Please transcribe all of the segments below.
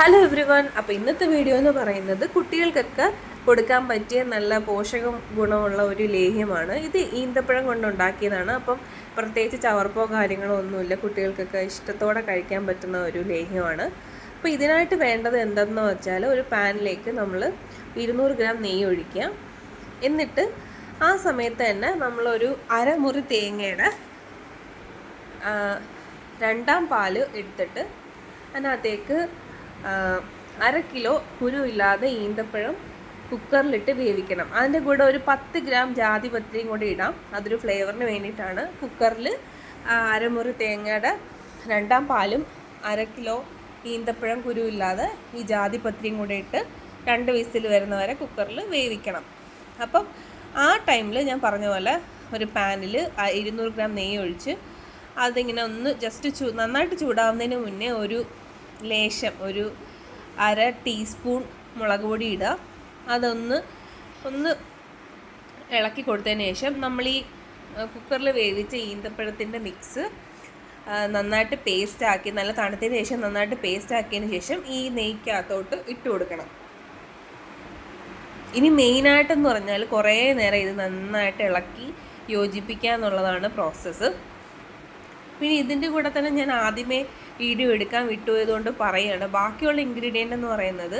Hello every one അപ്പോൾ ഇന്നത്തെ video എന്ന് പറയുന്നത് കുട്ടികൾക്കൊക്കെ കൊടുക്കാൻ പറ്റിയ നല്ല പോഷക ഗുണമുള്ള ഒരു ലേഹ്യമാണ്. ഇത് ഈന്തപ്പഴം കൊണ്ടുണ്ടാക്കിയതാണ് അപ്പം പ്രത്യേകിച്ച് ചവർപ്പോ കാര്യങ്ങളോ ഒന്നുമില്ല. കുട്ടികൾക്കൊക്കെ ഇഷ്ടത്തോടെ കഴിക്കാൻ പറ്റുന്ന ഒരു ലേഹ്യമാണ്. അപ്പോൾ ഇതിനായിട്ട് വേണ്ടത് എന്തെന്ന് വെച്ചാൽ ഒരു പാനിലേക്ക് നമ്മൾ ഇരുന്നൂറ് ഗ്രാം നെയ്യ് ഒഴിക്കുക. എന്നിട്ട് ആ സമയത്ത് തന്നെ നമ്മളൊരു അരമുറി തേങ്ങയുടെ രണ്ടാം പാൽ എടുത്തിട്ട് അതിനകത്തേക്ക് അര കിലോ കുരു ഇല്ലാതെ ഈന്തപ്പഴം കുക്കറിലിട്ട് വേവിക്കണം. അതിന്റെ കൂടെ ഒരു പത്ത് ഗ്രാം ജാതിപത്രിയും കൂടി ഇടാം. അതൊരു ഫ്ലേവറിന് വേണ്ടിയിട്ടാണ്. കുക്കറിൽ അരമുറി തേങ്ങയുടെ രണ്ടാം പാലും അര കിലോ ഈന്തപ്പഴം കുരു ഇല്ലാതെ ഈ ജാതിപത്രിയും കൂടെ ഇട്ട് രണ്ട് വിസിൽ വരുന്നവരെ കുക്കറിൽ വേവിക്കണം. അപ്പം ആ ടൈമിൽ ഞാൻ പറഞ്ഞ പോലെ ഒരു പാനിൽ ഇരുന്നൂറ് ഗ്രാം നെയ്യ് ഒഴിച്ച് അതിങ്ങനെ ഒന്ന് ജസ്റ്റ് ചൂ നന്നായിട്ട് ചൂടാവുന്നതിന് മുന്നേ ഒരു ലേശം ഒരു അര ടീസ്പൂൺ മുളക് പൊടി ഇടുക അതൊന്ന് ഒന്ന് ഇളക്കി കൊടുത്തതിന് ശേഷം നമ്മൾ ഈ കുക്കറിൽ വേവിച്ച ഈന്തപ്പഴത്തിന്റെ മിക്സ് നന്നായിട്ട് പേസ്റ്റ് ആക്കി നല്ല തണുത്തതിന് ശേഷം നന്നായിട്ട് പേസ്റ്റ് ആക്കിയതിന് ശേഷം ഈ നെയ്ക്കകത്തോട്ട് ഇട്ട് കൊടുക്കണം. ഇനി മെയിനായിട്ടെന്ന് പറഞ്ഞാൽ കുറേ നേരം ഇത് നന്നായിട്ട് ഇളക്കി യോജിപ്പിക്കുക എന്നുള്ളതാണ് പ്രോസസ്സ് പിന്നെ ഇതിന്റെ കൂടെ തന്നെ ഞാൻ ആദ്യമേ വീഡിയോ എടുക്കാൻ വിട്ടുപോയതുകൊണ്ട് പറയുകയാണ് ബാക്കിയുള്ള ഇൻഗ്രീഡിയന്റ് എന്ന് പറയുന്നത്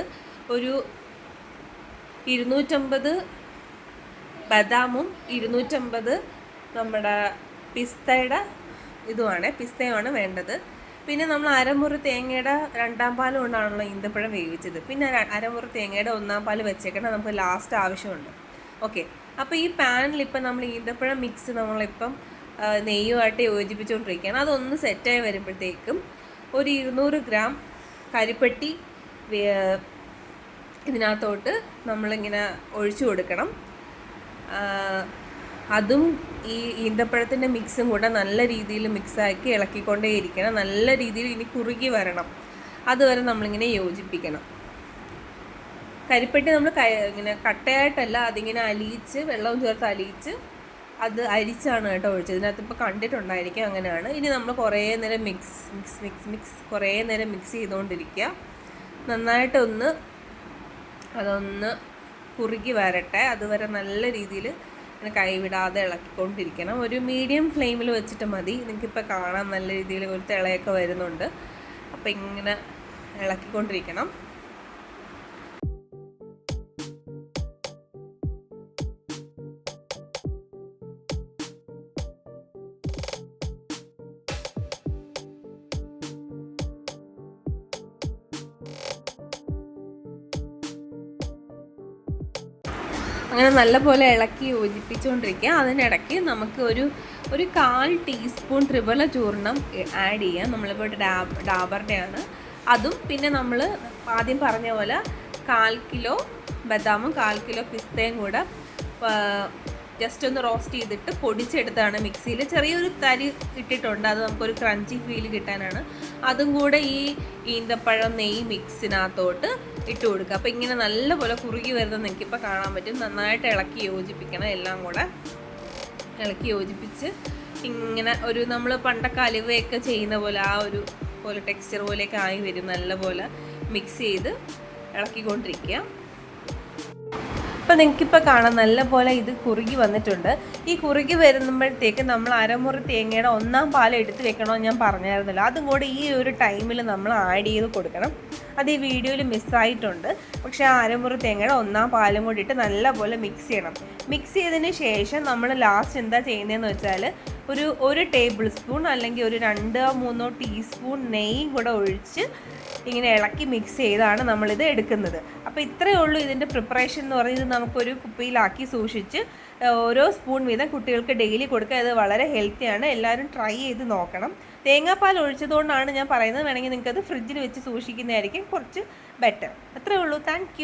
ഒരു ഇരുന്നൂറ്റമ്പത് ബദാമും ഇരുന്നൂറ്റമ്പത് നമ്മുടെ പിസ്തയുടെ ഇതുമാണ് പിസ്തയുമാണ് വേണ്ടത്. പിന്നെ നമ്മൾ അരമുറി തേങ്ങയുടെ രണ്ടാം പാൽ കൊണ്ടാണല്ലോ ഈന്തപ്പഴം വേവിച്ചത്. പിന്നെ അരമുറി തേങ്ങയുടെ ഒന്നാം പാൽ വെച്ചേക്കണം നമുക്ക് ലാസ്റ്റ് ആവശ്യമുണ്ട്. ഓക്കെ അപ്പോൾ ഈ പാനിൽ ഇപ്പം നമ്മൾ ഈന്തപ്പഴം മിക്സ് നമ്മളിപ്പം നെയ്യുമായിട്ട് യോജിപ്പിച്ചുകൊണ്ടിരിക്കുകയാണ് അതൊന്ന് സെറ്റായി വരുമ്പോഴത്തേക്കും ഒരു ഇരുന്നൂറ് ഗ്രാം കരിപ്പെട്ടി ഇതിനകത്തോട്ട് നമ്മളിങ്ങനെ ഒഴിച്ചു കൊടുക്കണം. അതും ഈ ഈന്തപ്പഴത്തിന്റെ മിക്സും കൂടെ നല്ല രീതിയിൽ മിക്സാക്കി ഇളക്കിക്കൊണ്ടേ ഇരിക്കണം. നല്ല രീതിയിൽ ഇനി കുറുകി വരണം. അതുവരെ നമ്മളിങ്ങനെ യോജിപ്പിക്കണം. കരിപ്പെട്ടി നമ്മൾ ഇങ്ങനെ കട്ടയായിട്ടല്ല അതിങ്ങനെ അലിയിച്ച് വെള്ളവും ചേർത്ത് അലിയിച്ച് അത് അരിച്ചാണ് കേട്ടോ ഒഴിച്ചത്. ഇതിനകത്ത് ഇപ്പോൾ കണ്ടിട്ടുണ്ടായിരിക്കും അങ്ങനെയാണ്. ഇനി നമ്മൾ കുറേ നേരം മിക്സ് മിക്സ് മിക്സ് മിക്സ് കുറേ നേരം മിക്സ് ചെയ്തുകൊണ്ടിരിക്കുക നന്നായിട്ടൊന്ന് അതൊന്ന് കുറുകി വരട്ടെ. അതുവരെ നല്ല രീതിയിൽ ഇങ്ങനെ കൈവിടാതെ ഇളക്കിക്കൊണ്ടിരിക്കണം. ഒരു മീഡിയം ഫ്ലെയിമിൽ വെച്ചിട്ട് മതി. നിങ്ങൾക്കിപ്പോൾ കാണാൻ നല്ല രീതിയിൽ ഒരു തിളയൊക്കെ വരുന്നുണ്ട്. അപ്പോൾ ഇങ്ങനെ ഇളക്കിക്കൊണ്ടിരിക്കണം. അങ്ങനെ നല്ലപോലെ ഇളക്കി യോജിപ്പിച്ചുകൊണ്ടിരിക്കുക. അതിനിടയ്ക്ക് നമുക്ക് ഒരു ഒരു കാൽ ടീസ്പൂൺ ത്രിപല ചൂർണം ആഡ് ചെയ്യാം നമ്മളിപ്പോൾ ഡാബ് ഡാബറിന്റെയാണ്. അതും പിന്നെ നമ്മൾ ആദ്യം പറഞ്ഞ പോലെ കാൽ കിലോ ബദാമും കാൽ കിലോ പിസ്തയും കൂടെ ജസ്റ്റ് ഒന്ന് റോസ്റ്റ് ചെയ്തിട്ട് പൊടിച്ചെടുത്താണ് മിക്സിയിൽ. ചെറിയൊരു തരി ഇട്ടിട്ടുണ്ട് അത് നമുക്കൊരു ക്രഞ്ചി ഫീൽ കിട്ടാനാണ്. അതും കൂടെ ഈ ഈന്തപ്പഴം നെയ്യ് മിക്സിനകത്തോട്ട് ഇട്ട് കൊടുക്കുക. അപ്പോൾ ഇങ്ങനെ നല്ലപോലെ കുറുകി വരുന്നത് നിങ്ങൾക്കിപ്പോൾ കാണാൻ പറ്റും. നന്നായിട്ട് ഇളക്കി യോജിപ്പിക്കണം എല്ലാം കൂടെ ഇളക്കി യോജിപ്പിച്ച് ഇങ്ങനെ ഒരു നമ്മൾ പണ്ടൊക്കെ അലുവയൊക്കെ ചെയ്യുന്ന പോലെ ആ ഒരു പോലെ ടെക്സ്ചർ പോലെയൊക്കെ ആയി വരും നല്ലപോലെ മിക്സ് ചെയ്ത് ഇളക്കിക്കൊണ്ടിരിക്കുക. അപ്പോൾ നിങ്ങൾക്കിപ്പോൾ കാണാം നല്ലപോലെ ഇത് കുറുകി വന്നിട്ടുണ്ട്. ഈ കുറുകി വരുമ്പോഴത്തേക്ക് നമ്മൾ അരമുറി തേങ്ങയുടെ ഒന്നാം പാൽ എടുത്ത് വെക്കണമെന്ന് ഞാൻ പറഞ്ഞായിരുന്നല്ലോ. അതും കൂടി ഈ ഒരു ടൈമിൽ നമ്മൾ ആഡ് ചെയ്ത് കൊടുക്കണം. അത് ഈ വീഡിയോയിൽ മിസ്സായിട്ടുണ്ട് പക്ഷേ ആ അരമുറി തേങ്ങയുടെ ഒന്നാം പാലും കൂടി ഇട്ട് നല്ലപോലെ മിക്സ് ചെയ്യണം. മിക്സ് ചെയ്തതിന് ശേഷം നമ്മൾ ലാസ്റ്റ് എന്താ ചെയ്യുന്നതെന്ന് വെച്ചാൽ ഒരു ഒരു ടേബിൾ സ്പൂൺ അല്ലെങ്കിൽ ഒരു രണ്ടോ മൂന്നോ ടീസ്പൂൺ നെയ്യും കൂടെ ഒഴിച്ച് ഇങ്ങനെ ഇളക്കി മിക്സ് ചെയ്താണ് നമ്മളിത് എടുക്കുന്നത്. അപ്പോൾ ഇത്രയേ ഉള്ളൂ ഇതിന്റെ പ്രിപ്പറേഷൻ എന്ന് പറയുന്നത് നമുക്കൊരു കുപ്പിയിലാക്കി സൂക്ഷിച്ച് ഓരോ സ്പൂൺ വീതം കുട്ടികൾക്ക് ഡെയിലി കൊടുക്കുക ഇത് വളരെ ഹെൽത്തിയാണ് എല്ലാവരും ട്രൈ ചെയ്ത് നോക്കണം. തേങ്ങാപ്പാൽ ഒഴിച്ചതുകൊണ്ടാണ് ഞാൻ പറയുന്നത്. വേണമെങ്കിൽ നിങ്ങൾക്കത് ഫ്രിഡ്ജിൽ വെച്ച് സൂക്ഷിക്കുന്നതായിരിക്കും കുറച്ച് ബെറ്റർ അത്രയേ ഉള്ളൂ. താങ്ക്